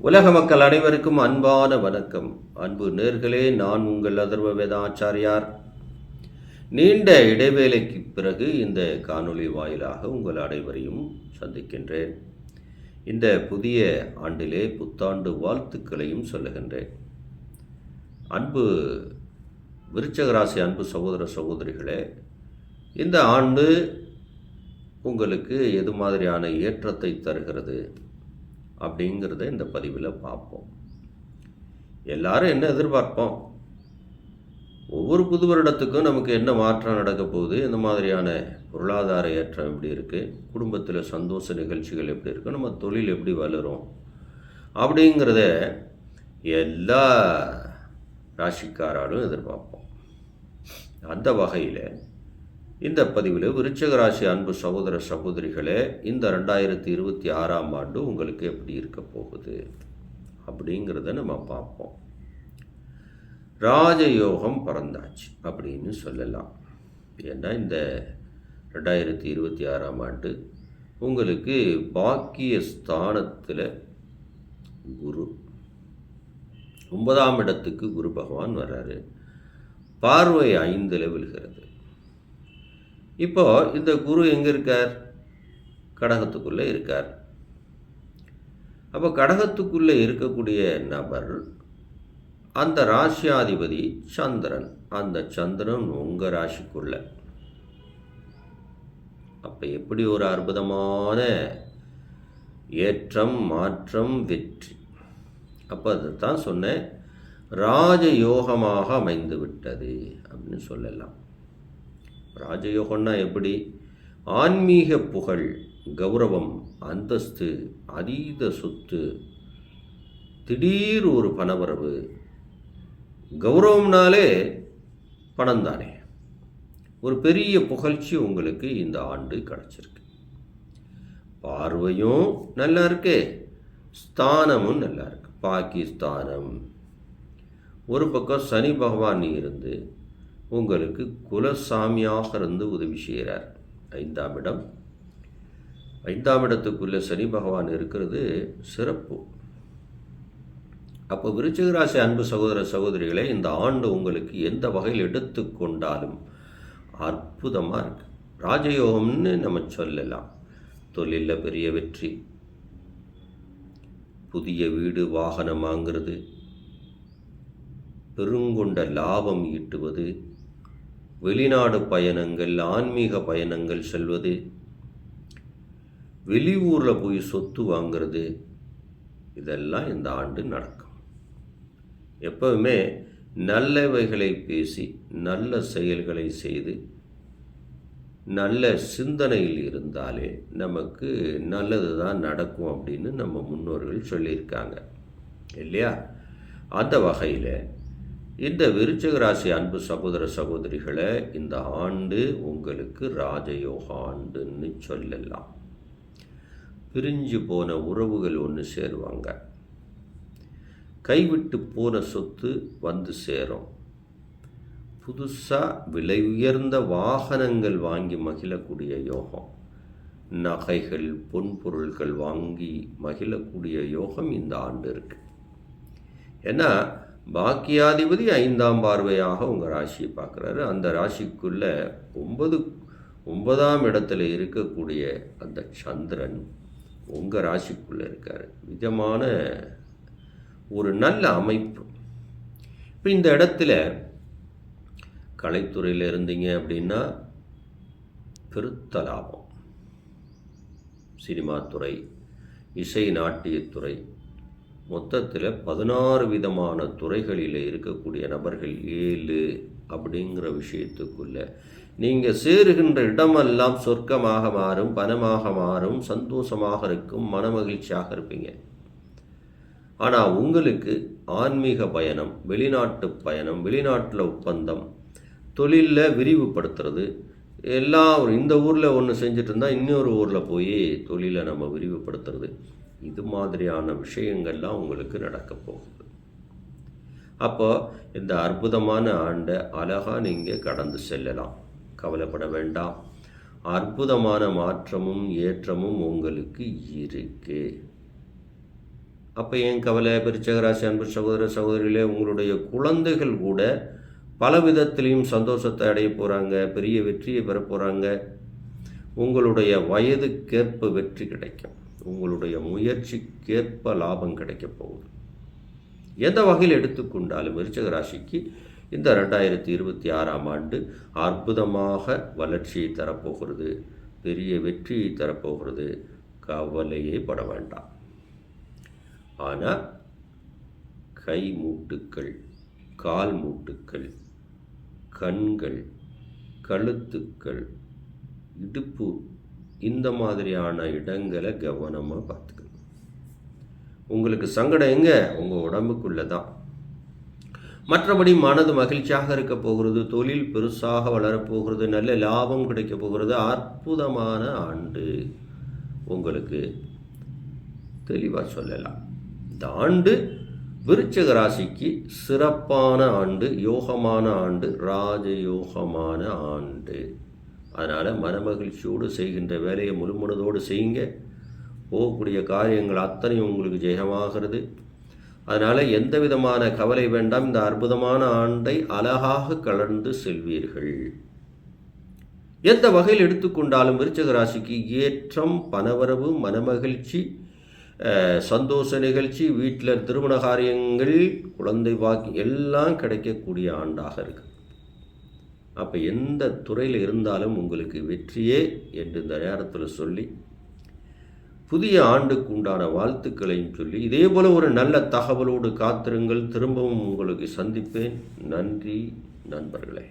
உலக மக்கள் அனைவருக்கும் அன்பான வணக்கம். அன்பு நேர்களே நான் உங்கள் அதர்வ வேதாச்சாரியார். நீண்ட இடைவேளைக்கு பிறகு இந்த காணொளி வாயிலாக உங்கள் அனைவரையும் சந்திக்கின்றேன். இந்த புதிய ஆண்டிலே புத்தாண்டு வாழ்த்துக்களையும் சொல்லுகின்றேன். அன்பு விருச்சகராசி அன்பு சகோதர சகோதரிகளே இந்த ஆண்டு உங்களுக்கு எது மாதிரியான ஏற்றத்தை தருகிறது? அப்படிங்கிறத இந்த பதிவில் பார்ப்போம். எல்லாரும் என்ன எதிர்பார்ப்போம்? ஒவ்வொரு புது வருடத்துக்கும் நமக்கு என்ன மாற்றம் நடக்க போகுது? இந்த மாதிரியான பொருளாதார ஏற்றம் எப்படி இருக்குது குடும்பத்தில் சந்தோஷ நிகழ்ச்சிகள் எப்படி இருக்குது நம்ம தொழில் எப்படி வளரும்? அப்படிங்கிறத எல்லா ராசிக்காராலும் எதிர்பார்ப்போம். அந்த வகையில் இந்த பதிவில் விருச்சக ராசி அன்பு சகோதர சகோதரிகளே இந்த ரெண்டாயிரத்தி இருபத்தி ஆறாம் ஆண்டு உங்களுக்கு எப்படி இருக்க போகுது அப்படிங்கிறத நம்ம பார்ப்போம். ராஜயோகம் பறந்தாச்சு அப்படின்னு சொல்லலாம். ஏன்னா இந்த ரெண்டாயிரத்தி இருபத்தி ஆறாம் ஆண்டு உங்களுக்கு பாக்கிய ஸ்தானத்தில் குரு ஒன்பதாம் இடத்துக்கு குரு பகவான் வர்றாரு. பார்வை ஐந்தில் விழுகிறது. இப்போ இந்த குரு எங்கே இருக்கார்? கடகத்துக்குள்ளே இருக்கார். அப்போ கடகத்துக்குள்ளே இருக்கக்கூடிய நபர் அந்த ராசியாதிபதி சந்திரன். அந்த சந்திரன் உங்கள் ராசிக்குள்ள. அப்போ எப்படி ஒரு அற்புதமான ஏற்றம் மாற்றம் வெற்றி. அப்போ அதை தான் சொன்னேன். ராஜயோகமாக அமைந்து விட்டது அப்படின்னு சொல்லலாம். ராஜயோகம்னா எப்படி? ஆன்மீக புகழ் கௌரவம் அந்தஸ்து அதீத சொத்து திடீர் ஒரு பணவரவு. கௌரவம்னாலே பணம் தானே ஒரு பெரிய புகழ்ச்சி உங்களுக்கு இந்த ஆண்டு கிடச்சிருக்கு. பார்வையும் நல்லா இருக்கு ஸ்தானமும் நல்லா இருக்கு. பாகிஸ்தானம் ஒரு பக்கம் சனி பகவான் இருந்து உங்களுக்கு குலசாமியாக இருந்து உதவி செய்கிறார். ஐந்தாம் இடம். ஐந்தாம் இடத்துக்குள்ளே சனி பகவான் இருக்கிறது சிறப்பு. அப்போ விருச்சிகராசி அன்பு சகோதர சகோதரிகளை இந்த ஆண்டு உங்களுக்கு எந்த வகையில் எடுத்துக்கொண்டாலும் அற்புதமாக இருக்கு. ராஜயோகம்னு நம்ம சொல்லலாம். தொழிலில் பெரிய வெற்றி. புதிய வீடு வாகனம் வாங்கிறது. பெருங்கொண்ட லாபம் ஈட்டுவது. வெளிநாடு பயணங்கள் ஆன்மீக பயணங்கள் செல்வது வெளியூரில் போய் சொத்து வாங்கிறது இதெல்லாம் இந்த ஆண்டு நடக்கும். எப்பவுமே நல்லவைகளை பேசி நல்ல செயல்களை செய்து நல்ல சிந்தனையில் இருந்தாலே நமக்கு நல்லது தான் நடக்கும் அப்படின்னு நம்ம முன்னோர்கள் சொல்லியிருக்காங்க. இல்லையா? அந்த வகையில் இந்த விருச்சக ராசி அன்பு சகோதர சகோதரிகளை இந்த ஆண்டு உங்களுக்கு ராஜயோக ஆண்டுன்னு சொல்லலாம். பிரிஞ்சு போன உறவுகள் ஒன்று சேருவாங்க. கைவிட்டு போன சொத்து வந்து சேரும். புதுசாக விலை உயர்ந்த வாகனங்கள் வாங்கி மகிழக்கூடிய யோகம். நகைகள் பொன்பொருள்கள் வாங்கி மகிழக்கூடிய யோகம் இந்த ஆண்டு இருக்குது ஏன்னா பாக்கியாதிபதி ஐந்தாம் பார்வையாக உங்கள் ராசியை பார்க்குறாரு. அந்த ராசிக்குள்ளே ஒன்பது ஒன்பதாம் இடத்துல இருக்கக்கூடிய அந்த சந்திரன் உங்கள் ராசிக்குள்ளே இருக்கார். விதமான ஒரு நல்ல அமைப்பு. இப்போ இந்த இடத்துல கலைத்துறையில் இருந்தீங்க அப்படின்னா பெருத்த லாபம். சினிமா துறை இசை நாட்டியத்துறை மொத்தத்தில் பதினாறு விதமான துறைகளில் இருக்கக்கூடிய நபர்கள் ஏழு அப்படிங்கிற விஷயத்துக்குள்ள. நீங்கள் சேருகின்ற இடமெல்லாம் சொர்க்கமாக மாறும் பணமாக மாறும் சந்தோஷமாக இருக்கும் மனமகிழ்ச்சியாக இருப்பீங்க. ஆனால் உங்களுக்கு ஆன்மீக பயணம் வெளிநாட்டு பயணம் வெளிநாட்டில் ஒப்பந்தம் தொழிலில் விரிவுபடுத்துறது எல்லாம் இந்த ஊரில் ஒன்று செஞ்சுட்டு இருந்தால் இன்னொரு ஊரில் போய் தொழிலை நம்ம விரிவுபடுத்துறது. இது மாதிரியான விஷயங்கள்லாம் உங்களுக்கு நடக்க போகுது. அப்போ இந்த அற்புதமான ஆண்டை அழகாக நீங்கள் கடந்து செல்லலாம். கவலைப்பட வேண்டாம். அற்புதமான மாற்றமும் ஏற்றமும் உங்களுக்கு இருக்கு. அப்போ ஏன் கவலை? பிரிச்சகராசி அன்பு சகோதர சகோதரிகளே உங்களுடைய குழந்தைகள் கூட பல விதத்திலையும் சந்தோஷத்தை அடைய போகிறாங்க பெரிய வெற்றியை பெற போகிறாங்க உங்களுடைய வயதுக்கேற்ப வெற்றி கிடைக்கும். உங்களுடைய முயற்சிக்கேற்ப லாபம் கிடைக்கப் போகுது. எந்த வகையில் எடுத்துக்கொண்டாலும் விருச்சக ராசிக்கு இந்த ரெண்டாயிரத்தி இருபத்தி ஆறாம் ஆண்டு அற்புதமாக வளர்ச்சியை தரப்போகிறது பெரிய வெற்றியை தரப்போகிறது. கவலையே பட வேண்டாம். ஆனால் கை மூட்டுக்கள் கால் மூட்டுக்கள் கண்கள் கழுத்துக்கள் இடுப்பு இந்த மாதிரியான இடங்களை கவனமாக பார்த்துக்கணும். உங்களுக்கு சங்கடம் எங்கே? உங்கள் உடம்புக்குள்ளே தான். மற்றபடி மனது மகிழ்ச்சியாக இருக்க போகிறது தொழில் பெருசாக வளரப்போகிறது நல்ல லாபம் கிடைக்க போகிறது அற்புதமான ஆண்டு. உங்களுக்கு தெளிவாக சொல்லலாம். இந்த ஆண்டு விருச்சக ராசிக்கு சிறப்பான ஆண்டு யோகமான ஆண்டு ராஜயோகமான ஆண்டு. அதனால் மனமகிழ்ச்சியோடு செய்கின்ற வேலையை முழுமனதோடு செய்யுங்க. போகக்கூடிய காரியங்கள் அத்தனையும் உங்களுக்கு ஜெயமாகிறது. அதனால் எந்த விதமான கவலை வேண்டாம். இந்த அற்புதமான ஆண்டை அழகாக கலந்து செல்வீர்கள். எந்த வகையில் எடுத்துக்கொண்டாலும் விருச்சக ராசிக்கு ஏற்றம் பணவரவு மனமகிழ்ச்சி சந்தோஷ நிகழ்ச்சி வீட்டில் திருமண காரியங்கள் குழந்தை பாக்கி எல்லாம் கிடைக்கக்கூடிய ஆண்டாக இருக்குது அப்போ எந்த துறையில் இருந்தாலும் உங்களுக்கு வெற்றியே என்று இந்த நேரத்தில் சொல்லி புதிய ஆண்டுக்கு உண்டான வாழ்த்துக்களையும் சொல்லி இதே போல் ஒரு நல்ல தகவலோடு காத்திருங்கள். திரும்பவும் உங்களுக்கு சந்திப்பேன். நன்றி நண்பர்களே.